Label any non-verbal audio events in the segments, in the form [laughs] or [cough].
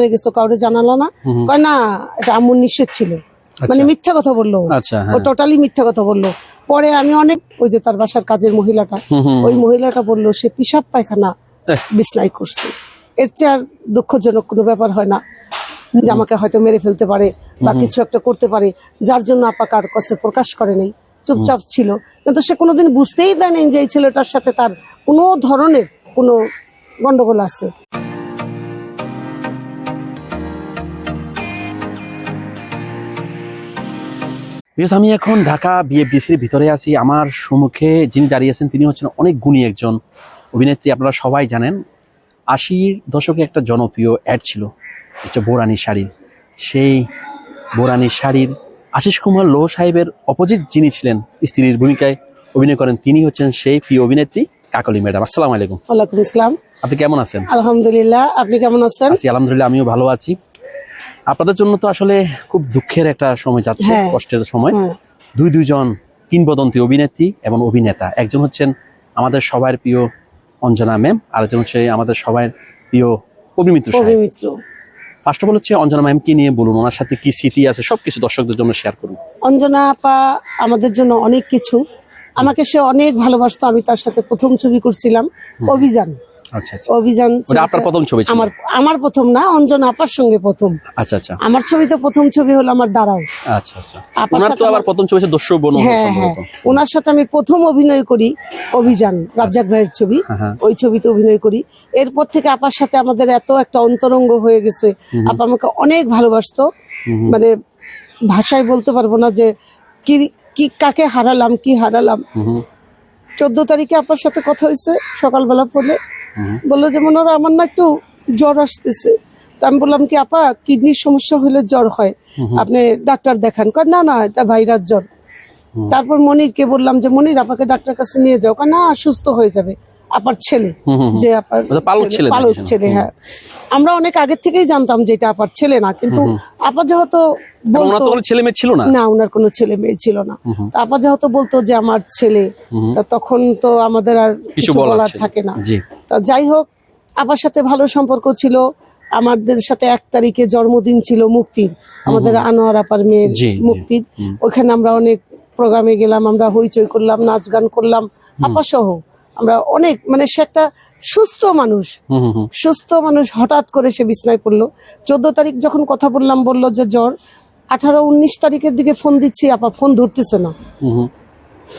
হয়ে গেছো কাউরে জানালো না। কয় না এটা আম্মুর নিষেধ ছিল। মানে মিথ্যা কথা বলল ও। আচ্ছা ও হ্যাঁ টোটালি মিথ্যা কথা বলল। পরে আমি অনেক ওই যে তার বাসার কাজের মহিলাটা ওই মহিলাটা বলল সে পিসাব পায়খানা। বিছনাই করছে। এর চেয়ে আর দুঃখজনক কোনো ব্যাপার হয় না। যে আমাকে হয়তো মেরে ফেলতে পারে বা কিছু একটা করতে পারে। যার জন্য আপা কার কাছে প্রকাশ করে নেই। চুপচাপ ছিল। কিন্তু সে কোনোদিন বুঝতেই দেয়নি যে এই ছেলেটার সাথে তার কোনো ধরনের কোনো গন্ডগোল আছে। Because আমি এখন ঢাকা বিএফডিসির ভিতরে আছি। আমার সম্মুখে যিনি দাঁড়িয়ে আছেন তিনি হচ্ছেন অনেক গুণী একজন অভিনেত্রী আপনারা সবাই জানেন। আশির দশকে একটা জনপ্রিয় অ্যাড ছিল হচ্ছে বোরানি শাড়ির। সেই বোরানি শাড়ির আশিস কুমার লো সাহেবের অপোজিট যিনি ছিলেন স্ত্রীর ভূমিকায় অভিনয় করেন তিনি হচ্ছেন সেই প্রিয় অভিনেত্রী কাকলি ম্যাডাম। আসসালামু আলাইকুম। ওয়ালাইকুম ইসলাম আপনি কেমন আছেন? আলহামদুলিল্লাহ আপনি কেমন আছেন? আছি আলহামদুলিল্লাহ আমিও ভালো আছি। আপনাদের জন্য তো আসলে খুব দুঃখের একটা সময় যাচ্ছে হ্যাঁ। কষ্টের সময়। হ্যাঁ, দুই দুইজন কিংবদন্তি অভিনেত্রী এবং অভিনেতা। একজন হচ্ছেন আমাদের সবার প্রিয় অঞ্জনা ম্যাম আর একজন হচ্ছে আমাদের সবার প্রিয় অভিমিত্র পবিত্র ফার্স্ট অফ অল হচ্ছে অঞ্জনা ম্যাম কি নিয়ে বলুন ওনার সাথে কি স্মৃতি আছে? সবকিছু দর্শকদের জন্য শেয়ার করুন। অঞ্জনা আপা আমাদের জন্য অনেক কিছু। আমাকে সে অনেক ভালোবাসতো আমি তার সাথে প্রথম ছবি করছিলাম অভিযান। অভিযান আপনার প্রথম ছবি আমার আমার প্রথম না অঞ্জনা আপার সঙ্গে প্রথম। আচ্ছা আচ্ছা। আমার ছবিতে প্রথম ছবি হলো আমার দাঁড়াও। আচ্ছা আচ্ছা। তো আবার প্রথম ছবি দস্যু বন হ্যাঁ হ্যাঁ। ওনার সাথে আমি প্রথম অভিনয় করি অভিযান রাজ্জাক ভাইয়ের ছবি। হ্যাঁ, হ্যাঁ। ওই ছবিতে অভিনয় করি। এরপর থেকে আপার সাথে আমাদের এত একটা অন্তরঙ্গ হয়ে গেছে। আপা আমাকে অনেক ভালোবাসতো। মানে ভাষায় বলতে পারব না যে কি কি কাকে হারালাম কি হারালাম। চোদ্দ তারিখে আপনার সাথে কথা হয়েছে সকালবেলা ফোনে। বলল যে মনে হয় আমার না একটু জ্বর আসতেছে। তা আমি বললাম কি আপা কিডনির সমস্যা হলে জ্বর হয়। আপনি ডাক্তার দেখান। না না এটা ভাইরাস জ্বর। তারপর মনিরকে বললাম যে মনির আপাকে ডাক্তার কাছে নিয়ে যাও। কারণ না সুস্থ হয়ে যাবে। আপার ছেলে যে আপার ওটা পালক ছেলে হ্যাঁ। আমরা অনেক আগে থেকেই জানতাম যে এটা আপার ছেলে না কিন্তু আপা যেহেতু বলতো ছেলে মেয়ে ছিল না? না ওনার কোনো ছেলে মেয়ে ছিল না। তা আপা যেহেতু বলতো যে আমার ছেলে তখন তো আমাদের আর কিছু বলার থাকে না। তা যাই হোক আপার সাথে ভালো সম্পর্ক ছিল। আমাদের সাথে এক তারিখে জন্মদিন ছিল মুক্তির আমাদের আনোয়ার আপার মেয়ের। মুক্তির। ওখানে আমরা অনেক প্রোগ্রামে গেলাম আমরা হইচই করলাম নাচ গান করলাম আপা সহ আমরা অনেক মানে সে একটা সুস্থ মানুষ। সুস্থ মানুষ হঠাৎ করে সে বিছনায় পড়ল। চোদ্দ তারিখ যখন কথা বললাম বলল যে জ্বর আঠারো উনিশ তারিখের দিকে ফোন দিচ্ছি আপা ফোন ধরতেছে না।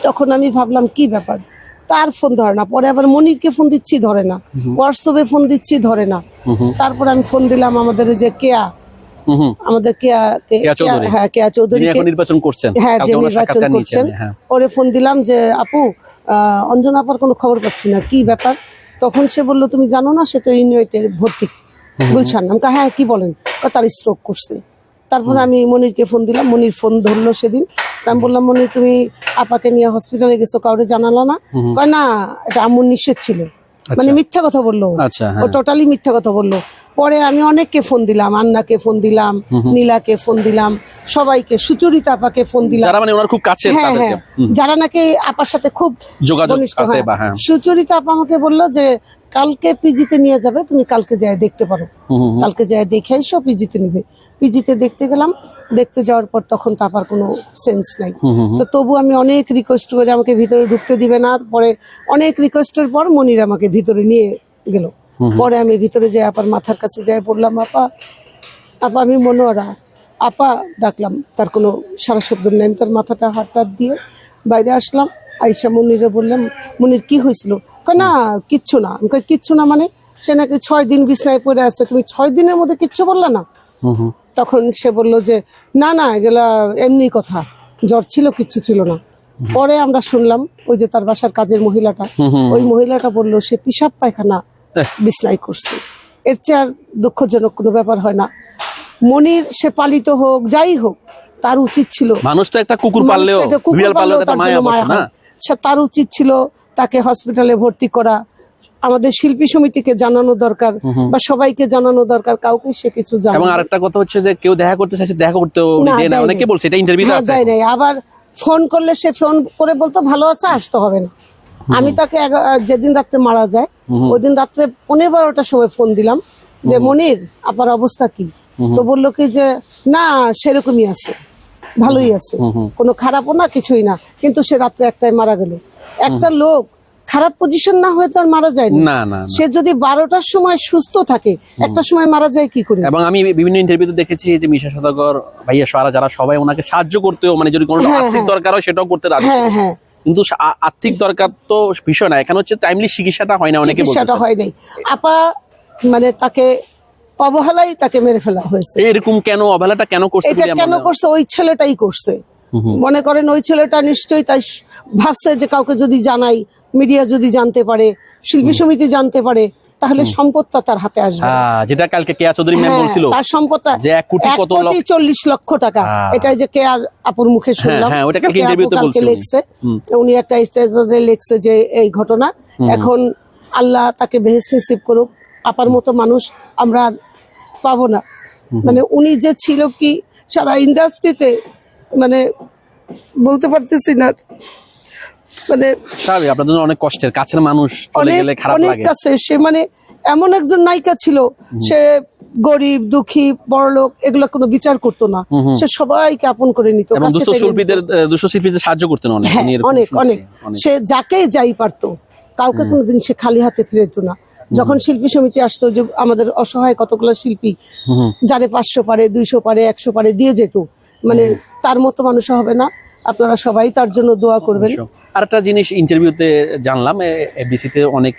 তখন আমি ভাবলাম কি ব্যাপার? তার ফোন ধরে না। পরে আবার মনিরকে ফোন দিচ্ছি ধরে না। হোয়াটসঅ্যাপে ফোন দিচ্ছি ধরে না। তারপর আমি ফোন দিলাম আমাদের ওই যে কেয়া। আমাদের কেয়া কে- কেয়া চৌধুরী। হ্যাঁ কেয়া চৌধুরী নির্বাচন করছেন। হ্যাঁ যে নির্বাচন করছেন হ্যাঁ। ওরে ফোন দিলাম যে আপু অঞ্জনা আপার কোনো খবর পাচ্ছি না। কি ব্যাপার? তখন সে বলল তুমি জানো না সে তো ইউনিটের ভর্তি। গুলশান আমি হ্যাঁ কি বলেন? তার স্ট্রোক করছে। তারপরে আমি মনিরকে ফোন দিলাম মনির ফোন ধরলো সেদিন। আমি বললাম মনির তুমি আপাকে নিয়ে হসপিটালে গেছো কাউরে জানালো না? কয় না এটা আমুর নিষেধ ছিল। মানে মিথ্যা কথা বলল। ও। আচ্ছা ও হ্যাঁ টোটালি মিথ্যা কথা বলল। পরে আমি অনেককে ফোন দিলাম আন্নাকে ফোন দিলাম নীলাকে ফোন দিলাম সবাইকে সুচরিতা আপাকে ফোন দিলাম। যারা মানে ওনার খুব কাছে হ্যাঁ হ্যাঁ। যারা নাকি আপার সাথে খুব যোগাযোগ আছে হ্যাঁ। হ্যাঁ। সুচরিতা আপা আমাকে বলল যে কালকে পিজিতে নিয়ে যাবে তুমি কালকে যায় দেখতে পারো। কালকে যায় দেখে এসো পিজিতে নিবে। পিজিতে দেখতে গেলাম দেখতে যাওয়ার পর তখন তো আপার কোনো সেন্স নাই। তো তবু আমি অনেক রিকোয়েস্ট করে আমাকে ভিতরে ঢুকতে দিবে না পরে অনেক রিকোয়েস্টের পর মনির আমাকে ভিতরে নিয়ে গেল। পরে আমি ভিতরে যাই আপার মাথার কাছে যাই পড়লাম আপা আপা আমি মনোয়ারা। আপা ডাকলাম তার কোনো সারা শব্দ নেই। আমি তার মাথাটা হাত দিয়ে বাইরে আসলাম আইসা মনিরে বললাম মনির কি হয়েছিল? না কিচ্ছু না। আমি কিচ্ছু না মানে? সে নাকি ছয় দিন বিছনায় পড়ে আছে। তুমি ছয় দিনের মধ্যে কিচ্ছু বললা না। তখন সে বলল যে না না এগুলা এমনি কথা। জ্বর ছিল কিচ্ছু ছিল না। পরে আমরা শুনলাম ওই যে তার বাসার কাজের মহিলাটা ওই মহিলাটা বলল সে পিসাব পায়খানা। বিছনাই করছে। এর চেয়ে আর দুঃখজনক কোনো ব্যাপার হয় না। মনির সে পালিত হোক যাই হোক তার উচিত ছিল মানুষ তো একটা কুকুর পাললেও কুকুর বিড়াল পাললেও তার মায়া জন্য মায়া না হয়। সে তার উচিত ছিল তাকে হসপিটালে ভর্তি করা আমাদের শিল্পী সমিতিকে জানানো দরকার বা সবাইকে জানানো দরকার কাউকে সে কিছু এবং জানানো আরেকটা কথা হচ্ছে যে কেউ দেখা করতে চাইছে দেখা দেয় অনেকে বলছে এটা ইন্টারভিউতে হ্যাঁ আছে। নাই। আবার ফোন করলে সে ফোন করে বলতো ভালো আছে আসতে হবে না। আমি তাকে যেদিন রাত্রে মারা যায় ওই দিন রাত্রে পনেরো বারোটার সময় ফোন দিলাম যে মনির আপার অবস্থা কি? তো বলল কি যে না সেরকমই আছে। ভালোই আছে। কোনো খারাপও না কিছুই না। কিন্তু সে রাত্রে একটাই মারা গেল। একটা লোক খারাপ পজিশন না হয়ে তো আর মারা যায় না না। সে যদি বারোটার সময় সুস্থ থাকে একটা সময় মারা যায় কি করে? এবং আমি বিভিন্ন ইন্টারভিউতে দেখেছি যে মিশা সদাগর ভাইয়া সোয়ারা যারা সবাই ওনাকে সাহায্য করতেও মানে যদি কোনো হ্যাঁ, আর্থিক হ্যাঁ। দরকার হয় সেটাও করতে রাজি। হ্যাঁ হ্যাঁ। কিন্তু আর্থিক দরকার তো বিষয় না এখানে হচ্ছে টাইমলি চিকিৎসাটা হয় না অনেকে চিকিৎসাটা হয় নাই। আপা মানে তাকে অবহেলাই তাকে মেরে ফেলা হয়েছে। এরকম কেন অবহেলাটা কেন করছে এটা কেন করছে? ওই ছেলেটাই করছে। মনে করেন ওই ছেলেটা নিশ্চয়ই তাই ভাবছে যে কাউকে যদি জানাই মিডিয়া যদি জানতে পারে শিল্পী সমিতি জানতে পারে তাহলে সম্পদটা তার হাতে আসবে। হ্যাঁ, যেটা কালকে কেয়া চৌধুরী ম্যাম হ্যাঁ, বলছিল তার সম্পদটা যে এক কোটি কত কোটি লক্ষ- চল্লিশ লক্ষ টাকা। হ্যাঁ। এটাই যে কে আর আপুর মুখে শুনলাম। হ্যাঁ, ওটা কালকে ইন্টারভিউতে বলছিল। উনি। একটা স্টেজে লিখছে যে এই ঘটনা। এখন আল্লাহ তাকে বেহেস নসিব করুক আপার মতো মানুষ আমরা পাবো না। মানে উনি যে ছিল কি সারা ইন্ডাস্ট্রিতে মানে বলতে পারতেছি না। মানে স্বাভাবিক আপনাদের জন্য অনেক কষ্টের কাছের মানুষ চলে গেলে খারাপ অনেক কাছে সে মানে এমন একজন নায়িকা ছিল সে গরিব দুঃখী বড়লোক এগুলো কোনো বিচার করতো না। সে সবাইকে আপন করে নিত এবং নিত। শিল্পীদের দুস্থ শিল্পীদের সাহায্য করতেন অনেক হ্যাঁ অনেক অনেক। সে যাকে যাই পারতো কাউকে কোনোদিন সে খালি হাতে ফিরে যেত না যখন শিল্পী সমিতি আসতো যে আমাদের অসহায় কতগুলো শিল্পী। যারে পাঁচশো পারে দুইশো পারে একশো পারে দিয়ে যেত মানে তার মতো মানুষ হবে না। আপনারা সবাই তার জন্য দোয়া করবেন। আর একটা জিনিস ইন্টারভিউতে জানলাম এবিসিতে অনেক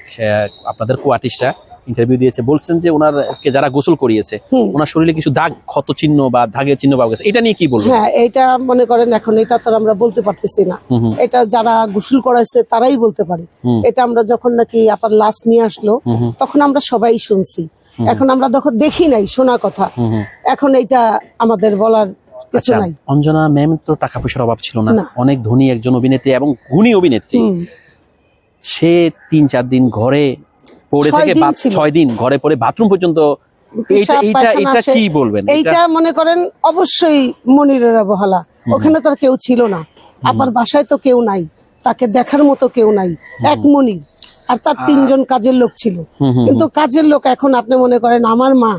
আপনাদের কোয়ার্টিস্টরা ইন্টারভিউ দিয়েছে বলছেন যে ওনার কে যারা গোসল করিয়েছে ওনার শরীরে কিছু দাগ ক্ষত চিহ্ন বা দাগের চিহ্ন পাওয়া গেছে এটা নিয়ে কি বলব হ্যাঁ এটা মনে করেন এখন এটা তো আমরা বলতে পারতেছি না। এটা যারা গোসল করাইছে তারাই বলতে পারে। এটা আমরা যখন নাকি আপার লাশ নিয়ে আসলো তখন আমরা সবাই শুনছি। এখন আমরা দেখো দেখি নাই শোনা কথা। এখন এটা আমাদের বলার কিছু আচ্ছা নাই অঞ্জনা ম্যাম তো টাকা পয়সার অভাব ছিল না। অনেক ধনী একজন অভিনেত্রী এবং গুণী অভিনেত্রী। সে তিন চার দিন ঘরে পড়ে থেকে। ছয় দিন ঘরে পড়ে বাথরুম পর্যন্ত এইটা পেশাব, এইটা পায়খানা এটা কি বলবেন? এইটা মনে করেন অবশ্যই মনিরের অবহেলা। ওখানে তো আর কেউ ছিল না। আপার বাসায় তো কেউ নাই। তাকে দেখার মতো কেউ নাই। এক মনির। আর তার তিনজন কাজের লোক ছিল। কিন্তু কাজের লোক এখন আপনি মনে করেন আমার মা।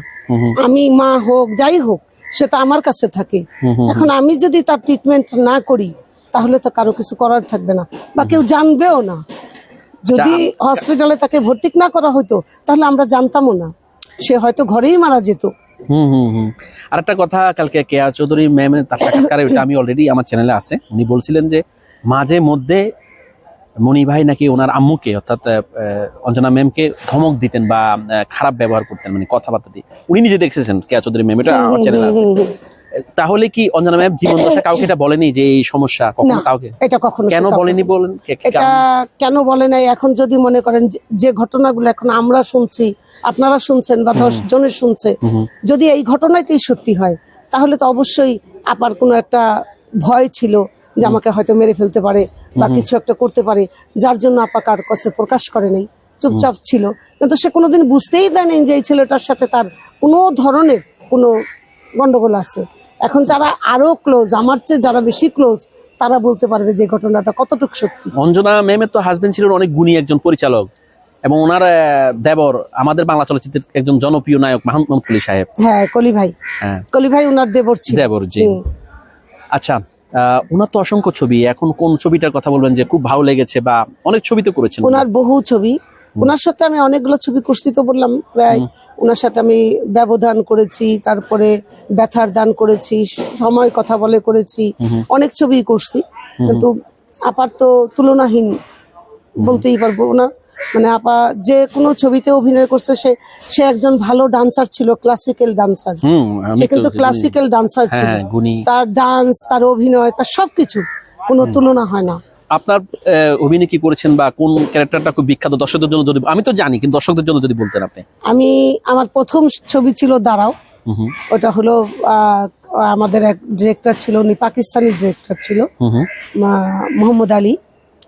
আমি মা হোক যাই হোক সেটা আমার কাছে থাকে। এখন আমি যদি তার ট্রিটমেন্ট না করি তাহলে তো কারও কিছু করার থাকবে না। বা কেউ জানবেও না। যদি হসপিটালে তাকে ভর্তি না করা হতো তাহলে আমরা জানতামও না। সে হয়তো ঘরেই মারা যেত। হুম হুম হুম। আর একটা কথা কালকে কেয়া চৌধুরী ম্যাম তার সাক্ষাৎকারে [coughs] আমি অলরেডি আমার চ্যানেলে আছে। উনি বলছিলেন যে মাঝে মধ্যে মনি ভাই নাকি ওনার আম্মুকে অর্থাৎ অঞ্জনা ম্যামকে ধমক দিতেন বা খারাপ ব্যবহার করতেন মানে কথাবার্তা দিয়ে। উনি নিজে দেখছেন কেয়া চৌধুরী ম্যাম এটা আমার চ্যানেলে আছে। তাহলে কি অঞ্জনা ম্যাম জীবন দশা [laughs] কাউকে এটা বলেনি যে এই সমস্যা কখনো কাউকে? এটা কখনো কেন বলেনি বলেন? এটা কেন বলে নাই? এখন যদি মনে করেন যে- ঘটনাগুলো এখন আমরা শুনছি আপনারা শুনছেন বা দশ জনে শুনছে যদি এই ঘটনাটাই সত্যি হয় তাহলে তো অবশ্যই আপার কোনো একটা ভয় ছিল যে আমাকে হয়তো মেরে ফেলতে পারে। বা কিছু একটা করতে পারে যার জন্য আপা কার কাছে প্রকাশ করে নাই চুপচাপ ছিল। কিন্তু সে কোনোদিন বুঝতেই দেয়নি যে এই ছেলেটার সাথে তার কোনো ধরনের কোনো গন্ডগোল আছে। এখন যারা আরও ক্লোজ আমার চেয়ে যারা বেশি ক্লোজ তারা বলতে পারবে যে ঘটনাটা কতটুকু সত্যি। অঞ্জনা ম্যামের তো হাজবেন্ড ছিলেন অনেক গুণী একজন পরিচালক এবং ওনার দেবর আমাদের বাংলা চলচ্চিত্রের একজন জনপ্রিয় নায়ক মাহমুদ কুলি সাহেব। হ্যাঁ কলি ভাই। হ্যাঁ। কলি ভাই উনার দেবর ছিল। দেবর জি। আচ্ছা ওনার তো অসংখ্য ছবি। এখন কোন ছবিটার কথা বলবেন যে খুব ভালো লেগেছে বা অনেক ছবি তো করেছেন ওনার বহু ছবি। ওনার সাথে আমি অনেকগুলো ছবি করছি তো বললাম প্রায়। ওনার সাথে আমি ব্যবধান করেছি তারপরে ব্যথার দান করেছি সময় কথা বলে করেছি অনেক ছবি করছি। কিন্তু আপার তো তুলনাহীন বলতেই পারব না। মানে আপা যে কোনো ছবিতে অভিনয় করছে সে সে একজন ভালো ডান্সার ছিল ক্লাসিক্যাল ডান্সার সে কিন্তু ক্লাসিক্যাল ডান্সার ছিল। হ্যাঁ তার ডান্স তার অভিনয় তার সবকিছু কোনো তুলনা হয় না। আপনার অভিনয় কি করেছেন বা কোন ক্যারেক্টারটা খুব বিখ্যাত? দর্শকদের জন্য যদি আমি তো জানি কিন্তু দর্শকদের জন্য যদি বলতেন আপনি। আমি আমার প্রথম ছবি ছিল দাঁড়াও। ওটা হলো আমাদের এক ডিরেক্টর ছিল উনি পাকিস্তানি ডিরেক্টর ছিল। হুম হুম, মোহাম্মদ আলী।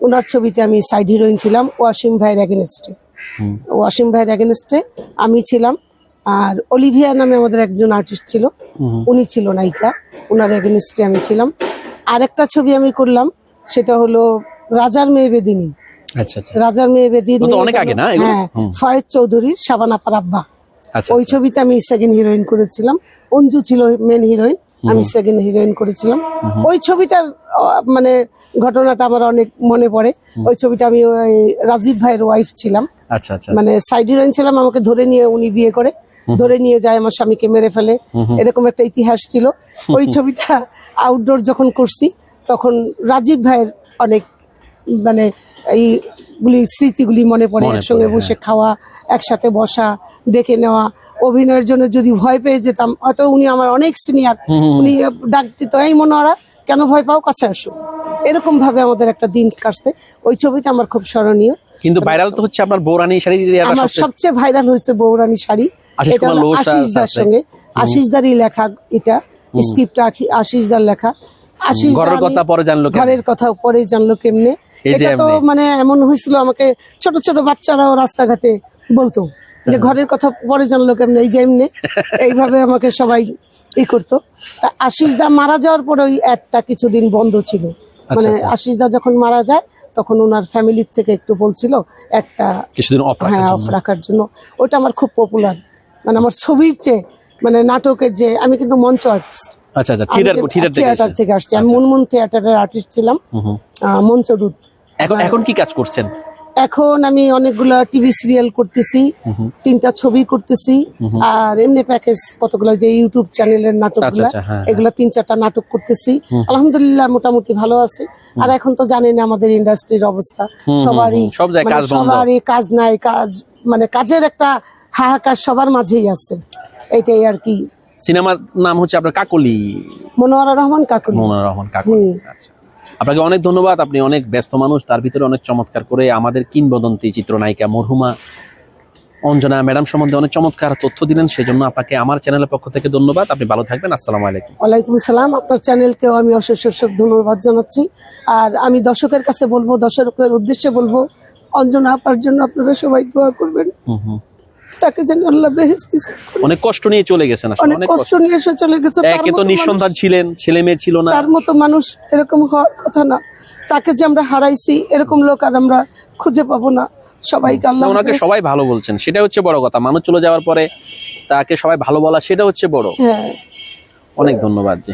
ওনার ছবিতে আমি সাইড হিরোইন ছিলাম ওয়াসিম ভাইয়ের অ্যাগেনস্টে। ওয়াসিম ভাইয়ের অ্যাগেনস্টে আমি ছিলাম আর অলিভিয়া নামে আমাদের একজন আর্টিস্ট ছিল। উনি ছিল নায়িকা ওনার অ্যাগেনস্টে আমি ছিলাম। আর একটা ছবি আমি করলাম সেটা হলো রাজার মেয়ে বেদিনী। আচ্ছা আচ্ছা। রাজার মেয়ে বেদিনী অনেক আগে না হ্যাঁ ফয়েজ চৌধুরীর সাবানা পারাব্বা। আচ্ছা ওই ছবিতে আমি সেকেন্ড হিরোইন করেছিলাম। অঞ্জু ছিল মেন হিরোইন আমি সেকেন্ড হিরোইন করেছিলাম। ওই ছবিটার মানে ঘটনাটা আমার অনেক মনে পড়ে। ওই ছবিটা আমি ওই রাজীব ভাইয়ের ওয়াইফ ছিলাম। আচ্ছা আচ্ছা। মানে সাইড হিরোইন ছিলাম আমাকে ধরে নিয়ে উনি বিয়ে করে। ধরে নিয়ে যায় আমার স্বামীকে মেরে ফেলে। এরকম একটা ইতিহাস ছিল। [laughs] ওই ছবিটা আউটডোর যখন করছি তখন রাজীব ভাইয়ের অনেক মানে এইগুলি স্মৃতিগুলি মনে পড়ে একসঙ্গে বসে খাওয়া একসাথে বসা ডেকে নেওয়া। অভিনয়ের জন্য যদি ভয় পেয়ে যেতাম হয়তো উনি আমার অনেক সিনিয়র। উনি ডাক দিত এই মনে মনোয়ারা কেন ভয় পাও? কাছে আসো। এরকম ভাবে আমাদের একটা দিন কাটছে। ওই ছবিটা আমার খুব স্মরণীয়। কিন্তু ভাইরাল তো হচ্ছে আপনার বৌরানি শাড়ি আমার সবচেয়ে ভাইরাল হয়েছে বৌরানী শাড়ি। এটা আশিস দার সঙ্গে। আশিস দারই লেখা এটা স্ক্রিপ্টটা আশিস দার লেখা। আশিস ঘরের কথা পরে জানলো ঘরের কথা পরে জানলো কেমনে? এটা তো মানে এমন হয়েছিল আমাকে ছোট ছোট বাচ্চারাও রাস্তাঘাটে বলতো যে ঘরের কথা পরে জানলো কেমনে? এই যে এমনি। [laughs] এইভাবে আমাকে সবাই ই করতো। তা আশিস দা মারা যাওয়ার পরে ওই অ্যাডটা কিছুদিন বন্ধ ছিল। মানে আচ্ছা। আশিস দা যখন মারা যায় তখন ওনার ফ্যামিলির থেকে একটু বলছিল একটা কিছুদিন অফ হ্যাঁ অফ রাখার জন্য। ওটা আমার খুব পপুলার মানে আমার ছবির চেয়ে মানে নাটকের যে আমি কিন্তু মঞ্চ আর্টিস্ট আচ্ছা আচ্ছা থিয়েটার থিয়েটার থেকে থিয়েটার থেকে আসছি। আমি মুনমুন থিয়েটারের আর্টিস্ট ছিলাম মঞ্চদূত এখন এখন কি কাজ করছেন? এখন আমি অনেকগুলো টিভি সিরিয়াল করতেছি তিনটা ছবি করতেছি আর এমনি প্যাকেজ কতগুলো যে ইউটিউব চ্যানেলের নাটকগুলো আচ্ছা, এগুলো তিন চারটা নাটক করতেছি। আলহামদুলিল্লাহ মোটামুটি ভালো আছে। আর এখন তো জানেন আমাদের ইন্ডাস্ট্রির অবস্থা। সবারই মানে। সবারই কাজ নাই কাজ মানে কাজের একটা হাহাকার সবার মাঝেই আছে। এইটাই আর কি সিনেমার নাম হচ্ছে আপনার কাকলি। মনোয়ারা রহমান কাকুলি। মনোয়ার রহমান কাকলি আচ্ছা। আপনাকে অনেক ধন্যবাদ আপনি অনেক ব্যস্ত মানুষ তার ভিতরে অনেক চমৎকার করে আমাদের কিংবদন্তি চিত্রনায়িকা মরহুমা অঞ্জনা ম্যাডাম সম্বন্ধে অনেক চমৎকার তথ্য দিলেন সেজন্য আপনাকে আমার চ্যানেলের পক্ষ থেকে ধন্যবাদ। আপনি ভালো থাকবেন আসসালামু আলাইকুম। ওয়ালাইকুম সালাম আপনার চ্যানেলকেও আমি অশেষ অশেষ ধন্যবাদ জানাচ্ছি। আর আমি দর্শকের কাছে বলব দর্শকের উদ্দেশ্যে বলব অঞ্জনা আপার জন্য আপনারা সবাই দোয়া করবেন। হুম, হুম। তাকে যেন আল্লাহ বেহেস্তি অনেক কষ্ট নিয়ে চলে গেছেন অনেক কষ্ট নিয়ে এসে চলে গেছে তার একে তো মতো নিঃসন্তান ছিলেন ছেলে মেয়ে ছিল না। মানুষ- তার মতো মানুষ এরকম হওয়ার কথা না। তাকে যে আমরা হারাইছি এরকম লোক আর আমরা খুঁজে পাবো না। সবাইকে আল্লাহ ওনাকে সবাই ভালো বলছেন সেটা হচ্ছে বড় কথা। মানুষ চলে যাওয়ার পরে তাকে সবাই ভালো বলা সেটা হচ্ছে বড়। হ্যাঁ। অনেক ধন্যবাদ জি।